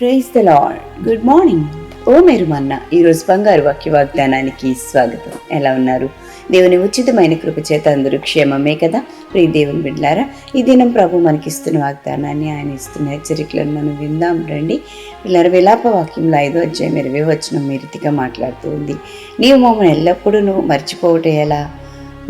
praise the Lord good morning ఓ మీరు మన్న ఈరోజు బంగారు వాక్య వాగ్దానానికి స్వాగతం. ఎలా ఉన్నారు? దేవుని ఉచితమైన కృప చేత అందరూ క్షేమమే కదా? ప్రియ దేవుని బిడ్లారా ఈ దినం ప్రభు మనకిస్తున్న వాగ్దానాన్ని ఆయన ఇస్తున్న హెచ్చరికలను మనం విందాం రండి. పిల్లల విలాప వాక్యంలో ఐదో అధ్యాయం ఇరవై వచ్చిన మీరితిగా మాట్లాడుతూ ఉంది. నీవు మమ్మల్ని ఎల్లప్పుడూ నువ్వు మర్చిపోవటం ఎలా?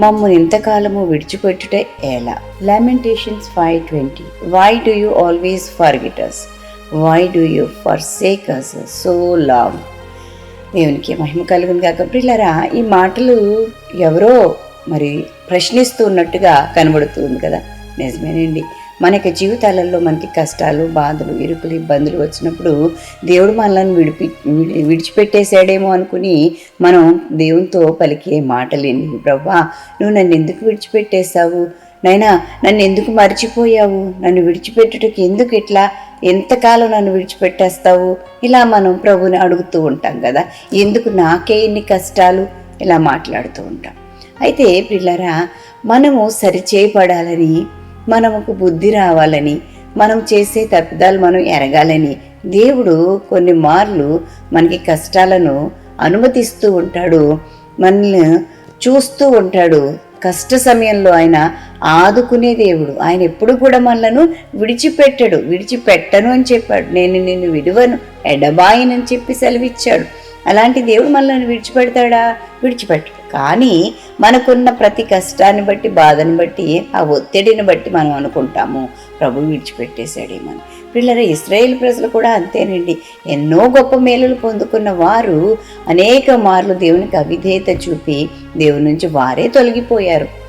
మమ్మల్ని ఇంతకాలము విడిచిపెట్టుట ఎలా? Lamentations five twenty why do you always forget గిటర్స్ why do you forsake us so long దేవునికి మహిమ కలుగును కాక పిల్లరా ఈ మాటలు ఎవరో మరి ప్రశ్నిస్తూ ఉన్నట్టుగా కనబడుతుంది కదా? నిజమేనండి. మన యొక్క జీవితాలలో మనకి కష్టాలు బాధలు ఇరుకులు ఇబ్బందులు వచ్చినప్పుడు దేవుడు మనల్ని విడిపి విడి- విడిచిపెట్టేశాడేమో అనుకుని మనం దేవునితో పలికే మాటలేని ప్రభా నువ్వు నన్ను ఎందుకు విడిచిపెట్టేశావు? నైనా నన్ను ఎందుకు మర్చిపోయావు? నన్ను విడిచిపెట్టుటకి ఎందుకు ఇట్లా ఎంతకాలం నన్ను విడిచిపెట్టేస్తావు? ఇలా మనం ప్రభుని అడుగుతూ ఉంటాం కదా. ఎందుకు నాకే ఇన్ని కష్టాలు? ఇలా మాట్లాడుతూ ఉంటాం. అయితే పిల్లరా మనము సరిచేయబడాలని మనముకు బుద్ధి రావాలని మనం చేసే తప్పిదాలు మనం ఎరగాలని దేవుడు కొన్ని మార్లు మనకి కష్టాలను అనుమతిస్తూ ఉంటాడు. మనల్ని చూస్తూ ఉంటాడు. కష్ట సమయంలో ఆయన ఆదుకునే దేవుడు. ఆయన ఎప్పుడు కూడా మనలను విడిచిపెట్టడు. విడిచిపెట్టను అని చెప్పాడు. నేను నిన్ను విడువను ఎడబాయినని చెప్పి సెలవిచ్చాడు. అలాంటి దేవుడు మనల్ని విడిచిపెడతాడా? విడిచిపెట్టడు. కానీ మనకున్న ప్రతి కష్టాన్ని బట్టి బాధను బట్టి ఆ ఒత్తిడిని బట్టి మనం అనుకుంటాము. ప్రభు విడిచిపెట్టేశాడేమని పిల్లల ఇస్రాయేల్ ప్రజలు కూడా అంతేనండి. ఎన్నో గొప్ప మేలులు పొందుకున్న వారు అనేక మార్లు దేవునికి అవిధేయత చూపి దేవుని నుంచి వారే తొలగిపోయారు.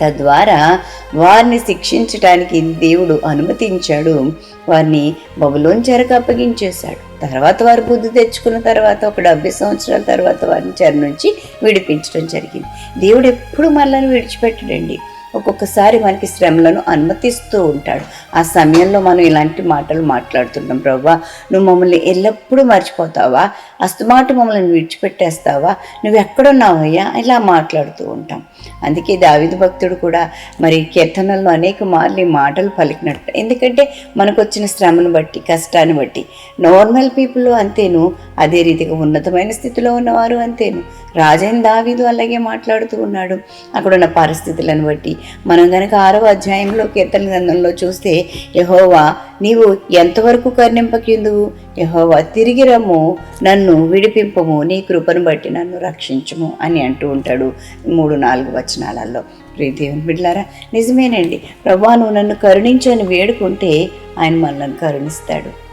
తద్వారా వారిని శిక్షించటానికి దేవుడు అనుమతించాడు. వారిని బబులోని చెరకు అప్పగించేశాడు. తర్వాత వారు బుద్ధి తెచ్చుకున్న తర్వాత ఒక డెబ్బై సంవత్సరాల తర్వాత వారిని చెర నుంచి విడిపించడం జరిగింది. దేవుడు ఎప్పుడు మనల్ని విడిచిపెట్టడండి. ఒక్కొక్కసారి మనకి శ్రమలను అనుమతిస్తూ ఉంటాడు. ఆ సమయంలో మనం ఇలాంటి మాటలు మాట్లాడుతుంటాం. ప్రభా నువ్వు మమ్మల్ని ఎల్లప్పుడూ మర్చిపోతావా? అస్తమాట మమ్మల్ని విడిచిపెట్టేస్తావా? నువ్వు ఎక్కడున్నావయ్యా? ఇలా మాట్లాడుతూ ఉంటాం. అందుకే దావిద భక్తుడు కూడా మరి కీర్తనల్లో అనేక మార్లు ఈ మాటలు పలికినట్టు. ఎందుకంటే మనకు వచ్చిన శ్రమను బట్టి కష్టాన్ని బట్టి. నార్మల్ పీపుల్ అంతేను. అదే రీతిగా ఉన్నతమైన స్థితిలో ఉన్నవారు అంతేను. రాజైన దావీదు అలాగే మాట్లాడుతూ ఉన్నాడు. అక్కడ ఉన్న పరిస్థితులను బట్టి మనం గనక ఆరవ అధ్యాయంలో కీర్తన గ్రంథంలో చూస్తే యహోవా నీవు ఎంతవరకు కర్ణింపకిందువు యహోవా తిరిగి రమ్ము నన్ను విడిపింపము నీ కృపను బట్టి నన్ను రక్షించుము అని అంటూ ఉంటాడు మూడు నాలుగు వచనాలలో. ప్రీదేవుని బిడ్లారా నిజమేనండి. ప్రభా నువ్వు నన్ను కరుణించని వేడుకుంటే ఆయన మనల్ని కరుణిస్తాడు.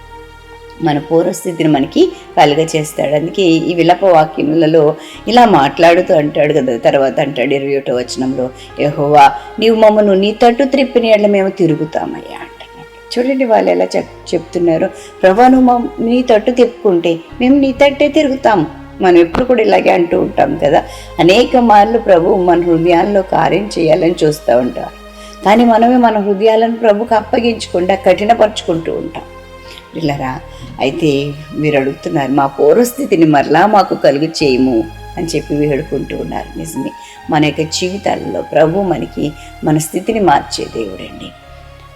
మన పూర్వస్థితిని మనకి కలుగచేస్తాడు అందుకే ఈ విలప వాక్యములలో ఇలా మాట్లాడుతూ అంటాడు కదా తర్వాత అంటాడు ఇరవై ఒకటో వచనంలో యహోవా నీవు మమ్మను నీ తట్టు త్రిప్పిన ఎడ్ల మేము తిరుగుతామయ్యా చూడండి వాళ్ళు ఎలా చెప్ చెప్తున్నారు. ప్రభా నువ్వు నీ తట్టు తిప్పుకుంటే మేము నీ తట్టే తిరుగుతాం. మనం ఎప్పుడు కూడా ఇలాగే అంటూ ఉంటాం కదా. అనేక మార్లు ప్రభు మన హృదయాల్లో కార్యం చేయాలని చూస్తూ ఉంటారు. కానీ మనమే మన హృదయాలను ప్రభుకు అప్పగించకుండా కఠినపరుచుకుంటూ ఉంటాం. పిల్లరా అయితే మీరు అడుగుతున్నారు మా పూర్వస్థితిని మరలా మాకు కలుగు చేయము అని చెప్పి వేడుకుంటూ ఉన్నారు. నిజమే మన యొక్క జీవితాలలో ప్రభు మనకి మన స్థితిని మార్చే దేవుడండి.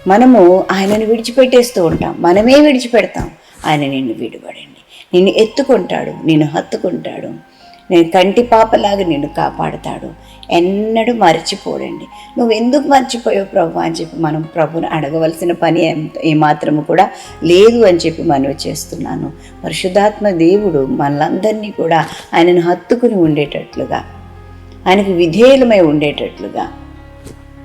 మనము ఆయనను విడిచిపెట్టేస్తూ ఉంటాం మనమే విడిచిపెడతాం ఆయన నిన్ను విడిపడండి నిన్ను ఎత్తుకుంటాడు నిన్ను హత్తుకుంటాడు నేను కంటి పాపలాగా నిన్ను కాపాడుతాడు ఎన్నడూ మర్చిపోడండి. నువ్వు ఎందుకు మర్చిపోయావు ప్రభు అని చెప్పి మనం ప్రభుని అడగవలసిన పని ఏమాత్రము కూడా లేదు అని చెప్పి మనవి చేస్తున్నాను. పరిశుద్ధాత్మ దేవుడు మనలందరినీ కూడా ఆయనను హత్తుకుని ఉండేటట్లుగా ఆయనకు విధేయులమై ఉండేటట్లుగా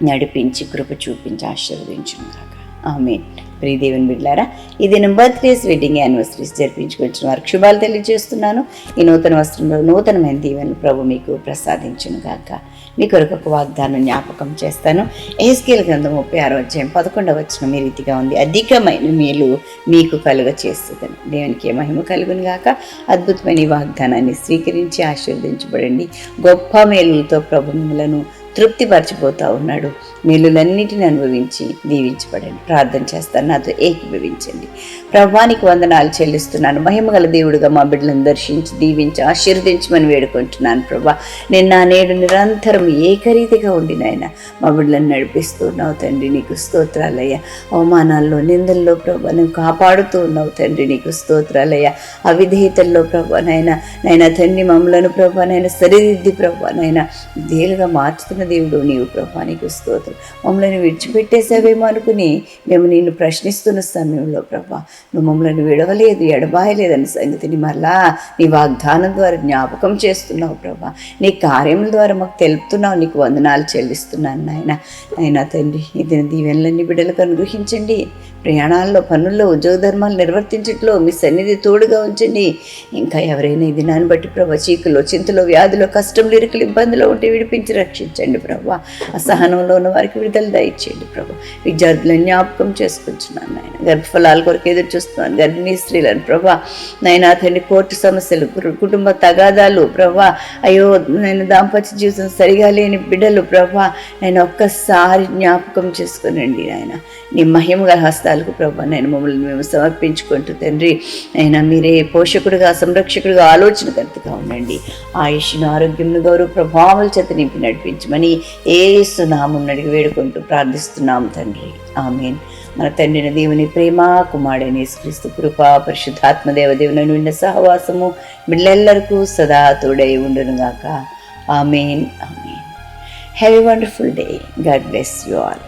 నడిపించి కృప చూపించి ఆశీర్వదించుగాక ఆమె ప్రీదేవిని బిడ్లారా ఇది ఈ దినం బర్త్డేస్ వెడ్డింగ్ యానివర్సరీస్ జరిపించుకొచ్చిన వారికి శుభాలు తెలియజేస్తున్నాను. ఈ నూతన వస్త్రంలో నూతనమైన దీవెనలు ప్రభు మీకు ప్రసాదించును గాక. మీ కొరకు ఒక వాగ్దానం జ్ఞాపకం చేస్తాను. ఏస్కేల్ గ్రంథం ముప్పై ఆరో అధ్యాయం పదకొండవ వచ్చిన మీ రీతిగా ఉంది. అధికమైన మేలు మీకు కలుగ చేస్తుందని. దేవునికి మహిమ కలుగును గాక. అద్భుతమైన ఈ వాగ్దానాన్ని స్వీకరించి ఆశీర్వదించబడండి. గొప్ప మేలులతో ప్రభు మిమ్మలను తృప్తిపరచిపోతూ ఉన్నాడు. మేలులన్నిటిని అనుభవించి దీవించబడండి. ప్రార్థన చేస్తాను నాతో ఏకీభవించండి. ప్రభానికి వందనాలు చెల్లిస్తున్నాను. మహిమగల దేవుడుగా మా బిడ్డలను దర్శించి దీవించి ఆశీర్వదించమని వేడుకుంటున్నాను ప్రభా. నిన్న నేడు నిరంతరం ఏకరీతిగా ఉండి నాయన మా బిడ్డలను నడిపిస్తున్నావు తండ్రి నీకు స్తోత్రాలయ్యా. అవమానాల్లో నిందల్లో ప్రభా నువ్వు కాపాడుతూ ఉన్నావు తండ్రి నీకు స్తోత్రాలయ్యా. అవిధేయతల్లో ప్రభా నాయన నైనా తండ్రి మమ్మలను ప్రభా నైనా సరిదిద్ది ప్రభా నైనా దేలుగా మార్చుతున్న దేవుడు నీవు ప్రభా నీకు స్తోత్రం. మమ్మల్ని విడిచిపెట్టేసావేమో అనుకుని మేము నిన్ను ప్రశ్నిస్తున్న సమయంలో ప్రభా నువ్వు మమ్మల్ని విడవలేదు ఎడబాయలేదన్న సంగతిని మరలా నీ వాగ్దానం ద్వారా జ్ఞాపకం చేస్తున్నావు ప్రభా. నీ కార్యముల ద్వారా మాకు తెలుపుతున్నావు నీకు వందనాలు చెల్లిస్తున్నాను నాయన. నాయన తండ్రి ఇది దీవెనలన్నీ బిడ్డలకు అనుగ్రహించండి. ప్రయాణాల్లో పనుల్లో ఉద్యోగ ధర్మాలు నిర్వర్తించట్లో మీ సన్నిధి తోడుగా ఉంచండి. ఇంకా ఎవరైనా ఇది దినాన్ని బట్టి ప్రభా చీకులో చింతలో వ్యాధిలో కష్టం ఇరుకులు ఇబ్బందులు ఉంటే విడిపించి రక్షించండి ప్రభా. అసహనంలో ఉన్న వారికి విడుదల దయచేయండి ప్రభా. విద్యార్థులను జ్ఞాపకం చేసుకుంటున్నాను నాయన. గర్భఫలాల కొరకు ఎదురు చూస్తున్నాను. గర్భిణీ స్త్రీలను ప్రభా నైనా అతని కోర్టు సమస్యలు కుటుంబ తగాదాలు ప్రభా. అయ్యో నేను దాంపత్య జీవితం సరిగా లేని బిడ్డలు ప్రభా. నేను ఒక్కసారి జ్ఞాపకం చేసుకునండి ఆయన నీ మహిమగల హస్తాలకు ప్రభా నేను మమ్మల్ని మేము సమర్పించుకుంటూ తండ్రి అయినా మీరే పోషకుడుగా సంరక్షకుడుగా ఆలోచనకర్తగా ఉండండి. ఆయుష్ను ఆరోగ్యంను గౌరవ ప్రభావాల చేత నింపి నడిపించమని ఏ నామం అడిగి వేడుకుంటూ ప్రార్థిస్తున్నాం తండ్రి. ఆమెన్. మన తండ్రిని దేవుని ప్రేమ కుమారుడైన క్రీస్తు కృప పరిశుద్ధాత్మ దేవదేవుని నిండిన సహవాసము బిడ్డలెల్లరికూ సదా తోడై ఉండునుగాక. Amen amen. Have a wonderful day God bless you all